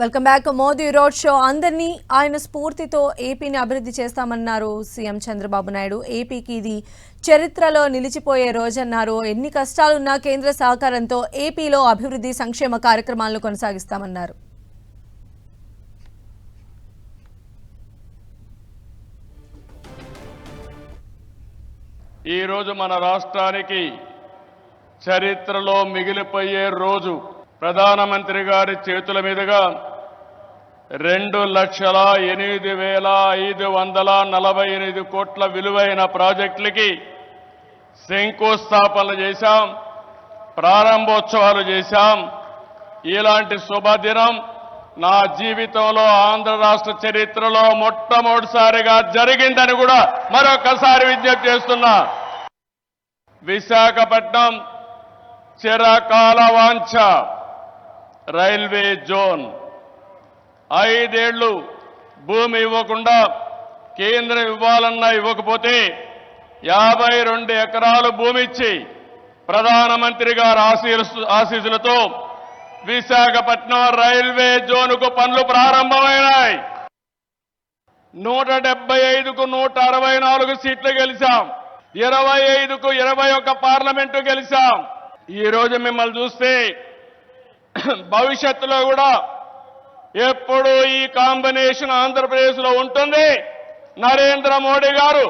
Welcome back Modi road show అందరినీ ఆయన స్ఫూర్తితో ఏపీని అభివృద్ధి చేస్తామన్నారు సీఎం చంద్రబాబు నాయుడు. ఏపీకి ఇది చరిత్రలో నిలిచిపోయే రోజన్నారు. ఎన్ని కష్టాలున్నా కేంద్ర సహకారంతో ఏపీలో అభివృద్ధి సంక్షేమ కార్యక్రమాలను కొనసాగిస్తామన్నారు. ఈరోజు మన రాష్ట్రానికి చరిత్రలో మిగిలిపోయే రోజు ప్రధానమంత్రి గారి చేతుల మీదుగా రెండు లక్షల ఎనిమిది వేల ఐదు వందల నలభై ఎనిమిది కోట్ల విలువైన ప్రాజెక్టులకి శంకుస్థాపనలు చేశాం ప్రారంభోత్సవాలు చేశాం. ఇలాంటి శుభదినం నా జీవితంలో ఆంధ్ర రాష్ట్ర చరిత్రలో మొట్టమొదటిసారిగా జరిగిందని కూడా మరొకసారి విజ్ఞప్తి చేస్తున్నా. విశాఖపట్నం చిరకాల వాంఛ. Railway zone. ఐదేళ్ళు భూమి ఇవ్వకుండా కేంద్రం ఇవ్వాలన్నా ఇవ్వకపోతే యాభై రెండు ఎకరాలు భూమి ఇచ్చి ప్రధానమంత్రి గారు ఆశీస్సు- విశాఖపట్నం రైల్వే జోన్కు పనులు ప్రారంభమైనాయి. నూట డెబ్బై ఐదుకు నూట అరవై నాలుగు సీట్లు గెలిచాం. ఇరవై ఐదుకు ఇరవై ఒక్క పార్లమెంటు గెలిచాం. ఈ రోజు మిమ్మల్ని చూస్తే భవిష్యత్తులో కూడా ఎప్పుడు ఈ కాంబినేషన్ ఆంధ్రప్రదేశ్లో ఉంటుంది. నరేంద్ర మోడీ గారు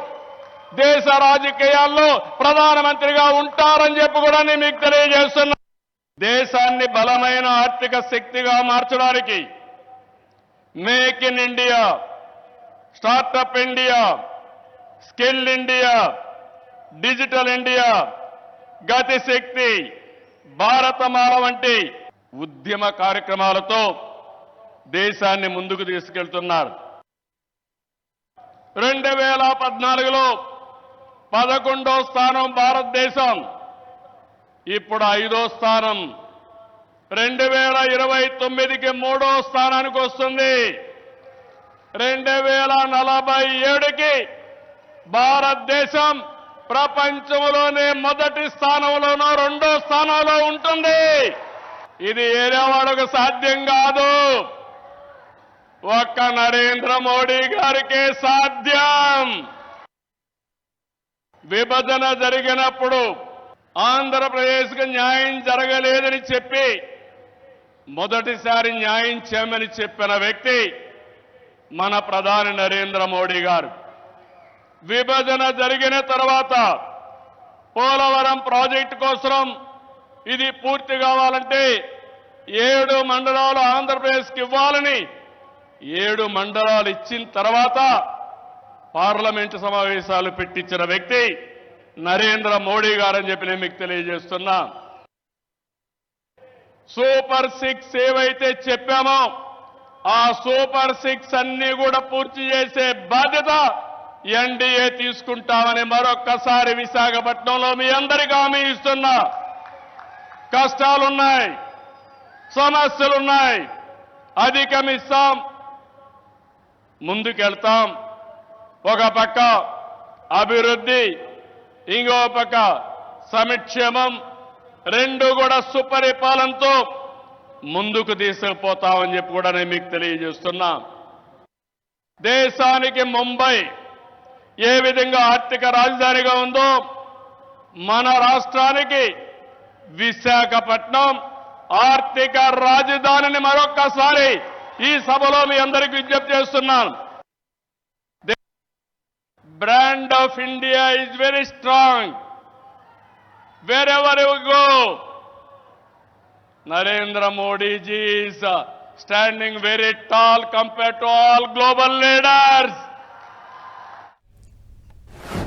దేశ రాజకీయాల్లో ప్రధానమంత్రిగా ఉంటారని చెప్పి కూడా నేను మీకు తెలియజేస్తున్నా. దేశాన్ని బలమైన ఆర్థిక శక్తిగా మార్చడానికి make in India startup India skill India digital India Gati Shakti Bharatmala వంటి ఉద్యమ కార్యక్రమాలతో దేశాన్ని ముందుకు తీసుకెళ్తున్నారు. రెండు వేల పద్నాలుగులో పదకొండో స్థానం భారతదేశం. ఇప్పుడు ఐదో స్థానం. రెండు వేల ఇరవై తొమ్మిదికి మూడో స్థానానికి వస్తుంది. రెండు వేల నలభై ఏడుకి భారతదేశం ప్రపంచంలోనే మొదటి స్థానంలోనో రెండో స్థానంలో ఉంటుంది. ఇది ఏరే వాళ్ళకు సాధ్యం కాదు. ఒక్క నరేంద్ర మోడీ గారికే సాధ్యం. విభజన జరిగినప్పుడు ఆంధ్రప్రదేశ్కు న్యాయం జరగలేదని చెప్పి మొదటిసారి న్యాయం చేయమని చెప్పిన వ్యక్తి మన ప్రధాని నరేంద్ర మోడీ గారు. విభజన జరిగిన తర్వాత పోలవరం ప్రాజెక్టు కోసం ఇది పూర్తి కావాలంటే ఏడు మండలాలు ఆంధ్రప్రదేశ్కి ఇవ్వాలని ఏడు మండలాలు ఇచ్చిన తర్వాత పార్లమెంటు సమావేశాలు పెట్టించిన వ్యక్తి నరేంద్ర మోడీ గారని చెప్పి నేను మీకు తెలియజేస్తున్నా. సూపర్ సిక్స్ ఏవైతే చెప్పామో ఆ సూపర్ సిక్స్ అన్ని కూడా పూర్తి చేసే బాధ్యత ఎన్డీఏ తీసుకుంటామని మరొక్కసారి విశాఖపట్నంలో మీ అందరికీ హామీ ఇస్తున్నా. కష్టాలున్నాయి సమస్యలున్నాయి అధిగమిస్తాం. ముందుకెళ్తాం. ఒక పక్క అభివృద్ధి ఇంకో పక్క సమక్షేమం రెండు కూడా సుపరిపాలనతో ముందుకు తీసుకుపోతామని చెప్పి కూడా నేను మీకు తెలియజేస్తున్నా. దేశానికి ముంబై ఏ విధంగా ఆర్థిక రాజధానిగా ఉందో మన రాష్ట్రానికి విశాఖపట్నం ఆర్థిక రాజధానిని మరొక్కసారి ఈ సభలో మీ అందరికీ విజ్ఞప్తి చేస్తున్నాను. Brand of India is very strong. Wherever go Narendra Modi Modiji standing very tall compare to all global leaders.